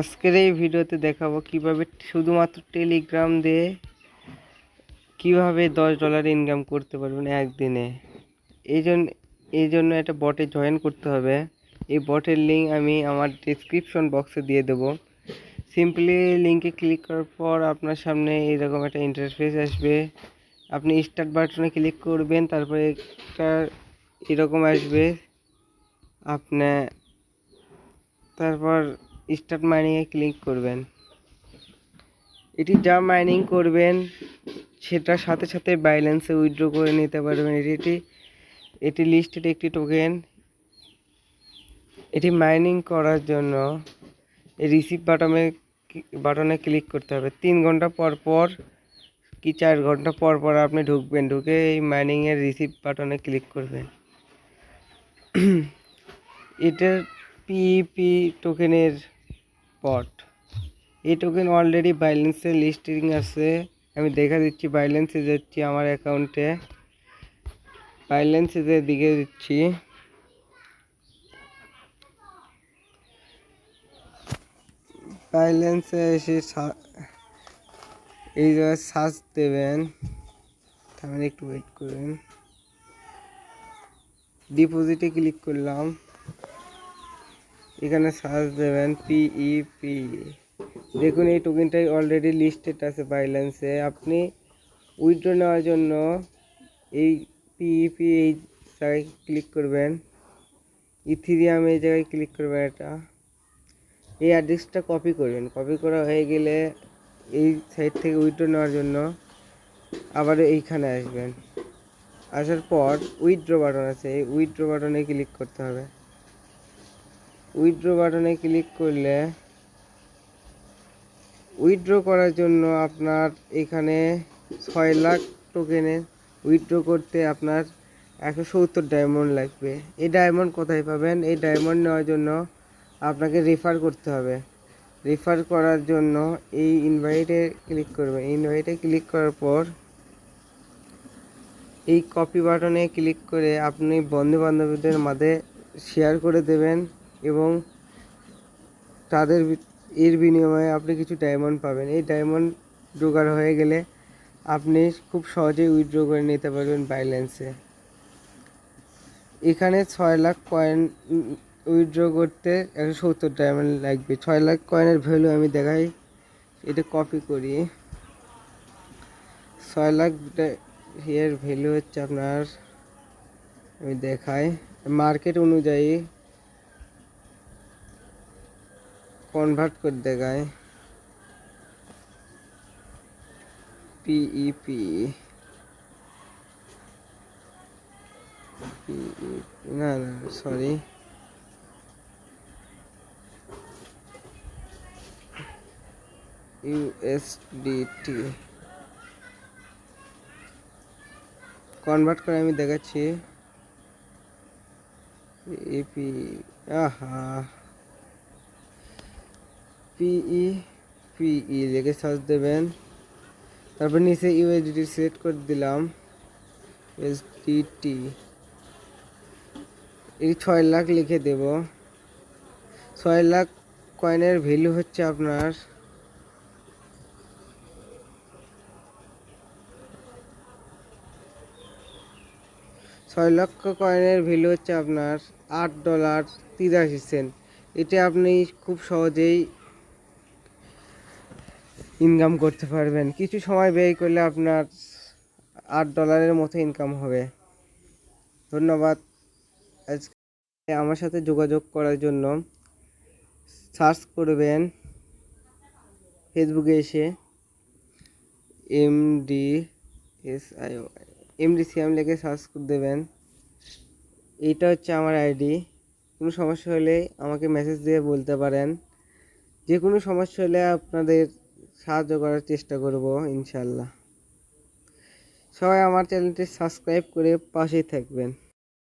আজকের এই ভিডিওতে দেখাবো কীভাবে শুধুমাত্র টেলিগ্রাম দিয়ে কীভাবে দশ ডলার ইনকাম করতে পারবেন একদিনে। এই জন্য এই জন্য একটা বটে জয়েন করতে হবে। এই বটের লিঙ্ক আমি আমার ডিসক্রিপশন বক্সে দিয়ে দেবো। সিম্পলি লিঙ্কে ক্লিক করার পর আপনার সামনে এরকম একটা ইন্টারফেস আসবে। আপনি স্টার্ট বাটনে ক্লিক করবেন, তারপরে একটা এরকম আসবে। আপনার তারপর স্টার্ট মাইনিংয়ে ক্লিক করবেন। এটি যা মাইনিং করবেন, সেটার সাথে সাথে ব্যালেন্সে উইথড্র করে নিতে পারবেন। এটি এটি এটি লিস্টেড একটি টোকেন এটি মাইনিং করার জন্য রিসিভ বাটনে বাটনে ক্লিক করতে হবে। তিন ঘণ্টা পর পর, কি চার ঘণ্টা পর পর আপনি ঢুকবেন, ঢুকে এই মাইনিংয়ের রিসিভ বাটনে ক্লিক করবেন। এটার পিপি টোকেনের পট এই টোকেন অলরেডি বাইলেন্সে লিস্টিং আছে। আমি দেখা দিচ্ছি বাইলেন্সে যাচ্ছি আমার অ্যাকাউন্টে বাইলেন্সে দিকে দিচ্ছি। বাইলেন্সে এসে এই জায়গায় সার্চ দেবেন। তাহলে একটু ওয়েট করবেন ডিপোজিটে ক্লিক করলাম। এখানে সার্চ দেবেন পিইপি দেখুন, এই টোকেনটাই অলরেডি লিস্টেড আছে বাইল্যান্সে আপনি উইথড্র নেওয়ার জন্য এই পিইপি এই জায়গায় ক্লিক করবেন। ইথিরিয়াম এই জায়গায় ক্লিক করবেন এটা। এই অ্যাড্রেসটা কপি করবেন। কপি করা হয়ে গেলে এই সাইড থেকে উইথড্র নেওয়ার জন্য আবার এইখানে আসবেন। আসার পর উইথড্র বাটন আছে। এই উইথড্র বাটনে ক্লিক করতে হবে। উইথড্র বাটনে ক্লিক করলে উইথড্র করার জন্য আপনার এখানে ছয় লাখ টোকেনে উইথড্র করতে আপনার একশো সত্তর ডায়মন্ড লাগবে। এই ডায়মন্ড কোথায় পাবেন? এই ডায়মন্ড নেওয়ার জন্য আপনাকে রেফার করতে হবে। রেফার করার জন্য এই ইনভাইটে ক্লিক করবেন। ইনভাইটে ক্লিক করার পর এই কপি বাটনে ক্লিক করে আপনি বন্ধু বান্ধবীদের মাঝে শেয়ার করে দেবেন। এবং তাদের এর বিনিময়ে আপনি কিছু ডায়মন্ড পাবেন। এই ডায়মন্ড জোগাড় হয়ে গেলে আপনি খুব সহজেই উইথড্র করে নিতে পারবেন বাইল্যান্সে এখানে ছয় লাখ কয়েন উইথড্র করতে একশো সত্তর ডায়মন্ড লাগবে। ছয় লাখ কয়েনের ভ্যালু আমি দেখাই। এটা কপি করি। ছয় লাখ এর ভ্যালু হচ্ছে আপনার, আমি দেখাই। মার্কেট অনুযায়ী কনভার্ট করে দেখায় পিইপি না না সরি ইউএসডিটি কনভার্ট করে আমি দেখাচ্ছি এপি আহা পিই পিই লিখে সার্চ দেবেন। তারপর নিচে ইউএসডিটি সিলেক্ট করে দিলাম। এসডিটি এই ছয় লাখ লিখে দেব। ছয় লাখ কয়েনের ভ্যালু হচ্ছে আপনার ছয় লক্ষ কয়েনের ভ্যালু হচ্ছে আপনার আট ডলার তিরাশি সেন্ট এটা আপনি খুব সহজেই ইনকাম করতে পারবেন। কিছু সময় ব্যয় করলে আপনার আট ডলারের মতো ইনকাম হবে। ধন্যবাদ আজকে আমার সাথে যোগাযোগ করার জন্য। সার্চ করবেন ফেসবুকে এসে M D S I MD CM লিখে সার্চ করে দেবেন। এইটা হচ্ছে আমার আইডি কোনো সমস্যা হলে আমাকে মেসেজ দিয়ে বলতে পারেন। যে কোনো সমস্যা হলে আপনাদের সাহায্য করার চেষ্টা করব ইনশাল্লাহ সবাই আমার চ্যানেলটি সাবস্ক্রাইব করে পাশেই থাকবেন।